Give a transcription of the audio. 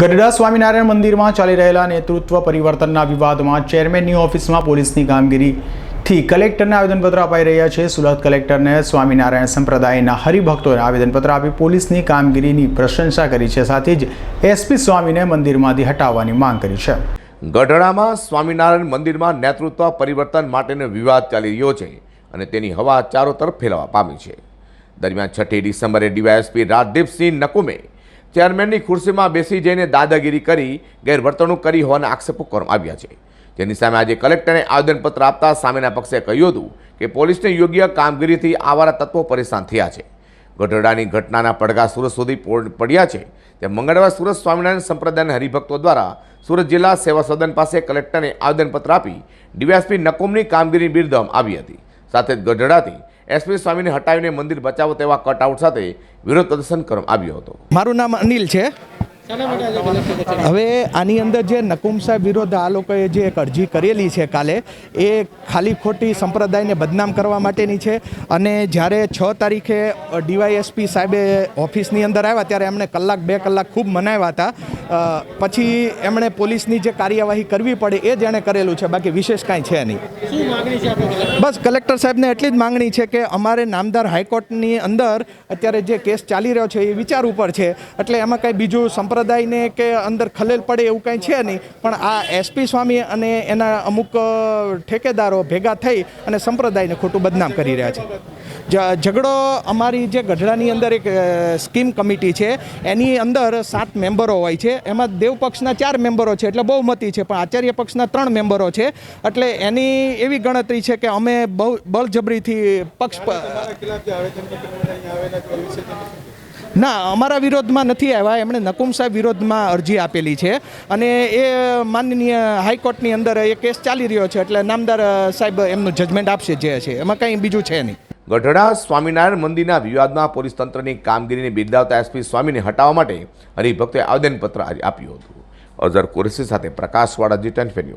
ગઢડા સ્વામિનારાયણ મંદિરમાં ચાલી રહેલા નેતૃત્વ પરિવર્તનના વિવાદમાં ચેરમેનની ઓફિસમાં પોલીસની કામગીરીથી કલેક્ટરને આવેદનપત્ર અપાઈ રહ્યા છે. સુરત કલેક્ટરને સ્વામિનારાયણ સંપ્રદાયના હરિભક્તોને આવેદનપત્ર આપી પોલીસની કામગીરીની પ્રશંસા કરી છે. સાથે જ એસપી સ્વામીને મંદિરમાંથી હટાવવાની માંગ કરી છે. ગઢડામાં સ્વામિનારાયણ મંદિરમાં નેતૃત્વ પરિવર્તન માટેનો વિવાદ ચાલી રહ્યો છે અને તેની હવા ચારો તરફ ફેલાવા પામી છે. દરમિયાન છઠ્ઠી ડિસેમ્બરે ડીવાયએસપી રાજદીપસિંહ નકુમે ચેરમેનની ખુરશીમાં બેસી જઈને દાદાગીરી કરી, ગેરવર્તણૂક કરી હોવાના આક્ષેપો કરવામાં આવ્યા છે. જેની સામે આજે કલેક્ટરે આવેદનપત્ર આપતા સામેના પક્ષે કહ્યું હતું કે પોલીસને યોગ્ય કામગીરીથી આવારા તત્વો પરેશાન થયા છે. ગઢડાની ઘટનાના પડઘા સુરત સુધી પડ્યા છે. તે મંગળવાર સુરત સ્વામિનારાયણ સંપ્રદાયના હરિભક્તો દ્વારા સુરત જિલ્લા સેવા સદન પાસે કલેક્ટરને આવેદનપત્ર આપી ડીવાયસપી નકુમની કામગીરી બિરદવામાં આવી હતી. સાથે ગઢડાથી એસપી સ્વામીને હટાવીને મંદિર બચાવો તેવા કટઆઉટ સાથે વિરોધ પ્રદર્શન કરવામાં આવ્યો હતો. મારું નામ અનિલ છે. હવે આની અંદર જે નકુમ સાહેબ વિરુદ્ધ આ લોકોએ જે એક અરજી કરેલી છે કાલે એ ખાલી ખોટી સંપ્રદાયને બદનામ કરવા માટેની છે. અને જ્યારે છ તારીખે ડીવાયએસપી સાહેબે ઓફિસની અંદર આવ્યા ત્યારે એમણે કલાક બે કલાક ખૂબ મનાવ્યા હતા. પછી એમણે પોલીસની જે કાર્યવાહી કરવી પડે એ જ એણે કરેલું છે બાકી વિશેષ કાંઈ છે નહીં. બસ કલેક્ટર સાહેબને એટલી જ માંગણી છે કે અમારે નામદાર હાઈકોર્ટની અંદર અત્યારે જે કેસ ચાલી રહ્યો છે એ વિચાર ઉપર છે. એટલે એમાં કાંઈ બીજું સંપ્રદાયને કે અંદર ખલેલ પડે એવું કાંઈ છે નહીં. પણ આ એસપી સ્વામી અને એના અમુક ઠેકેદારો ભેગા થઈ અને સંપ્રદાયને ખોટું બદનામ કરી રહ્યા છે. ઝઘડો અમારી જે ગઢડાની અંદર એક સ્કીમ કમિટી છે, એની અંદર સાત મેમ્બરો હોય છે. એમાં દેવ પક્ષના ચાર મેમ્બરો છે, એટલે બહુમતી છે, પણ આચાર્ય પક્ષના ત્રણ મેમ્બરો છે. એટલે એની એવી ગણતરી છે કે અમે બહુ બળજબરીથી પક્ષ ના, અમારા વિરોધમાં નથી આવ્યા. એમણે નકુમ સાહેબ વિરોધમાં અરજી આપેલી છે. અને એ માનનીય હાઈકોર્ટની અંદર એ કેસ ચાલી રહ્યો છે, એટલે નામદાર સાહેબ એમનું જજમેન્ટ આપશે જે છે. એમાં કંઈ બીજું છે નહીં. ગઢડા સ્વામિનારાયણ મંદિરના વિવાદમાં પોલીસ તંત્રની કામગીરીને બિરદાવતા એસપી સ્વામીને હટાવવા માટે હરિભક્તોએ આવેદનપત્ર આપ્યું હતું. અઝર કુરેશી સાથે પ્રકાશવાળા જી ટેન ન્યૂઝ.